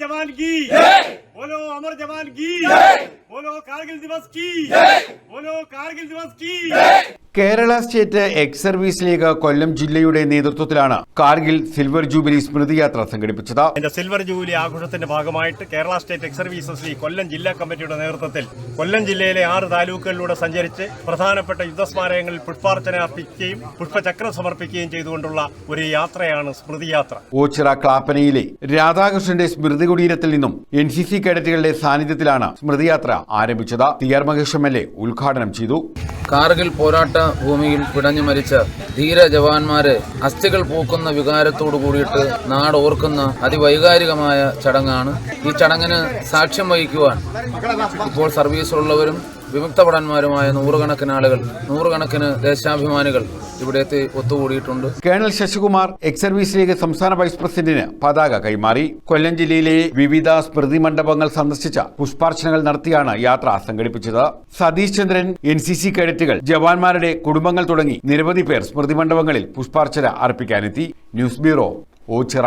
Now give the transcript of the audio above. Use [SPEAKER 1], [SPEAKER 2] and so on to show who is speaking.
[SPEAKER 1] जवान की। बोलो अमर जवान की। बोलो कारगिल दिवस की। बोलो कारगिल दिवस की।
[SPEAKER 2] Kerala state ex service league Kollam ജില്ലയുടെ നേതൃത്വത്തിലാണ് കാർഗിൽ സിൽവർ ജൂബിലി സ്മൃതി യാത്ര
[SPEAKER 1] സംഘടിപ്പിച്ചത് സിൽവർ ജൂബിലി ആഘോഷത്തിന്റെ ഭാഗമായിട്ട് Kerala state ex services league Kollam ജില്ലാ കമ്മിറ്റിയുടെ നേതൃത്വത്തിൽ കൊല്ലം ജില്ലയിലെ ആറ് താലൂക്കുകളിലൂടെ സഞ്ചരിച്ച് പ്രധാനപ്പെട്ട യുദ്ധസ്മാരകങ്ങളിൽ പുഷ്പാർച്ചന അർപ്പിക്കുകയും പുഷ്പചക്രം സമർപ്പിക്കുകയും ചെയ്തുകൊണ്ടുള്ള ഒരു യാത്രയാണ് സ്മൃതി യാത്ര
[SPEAKER 2] ഓച്ചിറ ക്ലാപ്പനയിലെ രാധാകൃഷ്ണന്റെ സ്മൃതി കുടീരത്തിൽ നിന്നും എൻ സി സി കേഡറ്റുകളുടെ സാന്നിധ്യത്തിലാണ് സ്മൃതിയാത്ര ആരംഭിച്ചത്. T R Mahesh M L A ഉദ്ഘാടനം ചെയ്തു.
[SPEAKER 3] കാർഗിൽ പോരാട്ട ഭൂമിയിൽ പിടഞ്ഞു മരിച്ച ധീര ജവാന്മാരെ അസ്ഥികൾ പൂക്കുന്ന വികാരത്തോടു കൂടിയിട്ട് നാട് ഓർക്കുന്ന അതിവൈകാരികമായ ചടങ്ങാണ്. ഈ ചടങ്ങിന് സാക്ഷ്യം വഹിക്കുവാൻ ഇപ്പോൾ സർവീസിലുള്ളവരും വിമുക്തഭടന്മാരുമായ നൂറുകണക്കിന് ആളുകൾ നൂറുകണക്കിന് ദേശാഭിമാനികൾ ഇവിടെ എത്തി ഒത്തുകൂടിയിട്ടുണ്ട്.
[SPEAKER 2] Colonel Sasikumar ex service league സംസ്ഥാന വൈസ് പ്രസിഡന്റിന് പതാക കൈമാറി. കൊല്ലം ജില്ലയിലെ വിവിധ സ്മൃതി മണ്ഡപങ്ങൾ സന്ദർശിച്ച പുഷ്പാർച്ചനകൾ നടത്തിയാണ് യാത്ര സംഘടിപ്പിച്ചത്. Satheesh Chandran N C C കേഡറ്റുകൾ ജവാന്മാരുടെ കുടുംബങ്ങൾ തുടങ്ങി നിരവധി പേർ സ്മൃതി മണ്ഡപങ്ങളിൽ പുഷ്പാർച്ചന അർപ്പിക്കാനെത്തി ന്യൂസ് ബ്യൂറോ ഓച്ചിറ.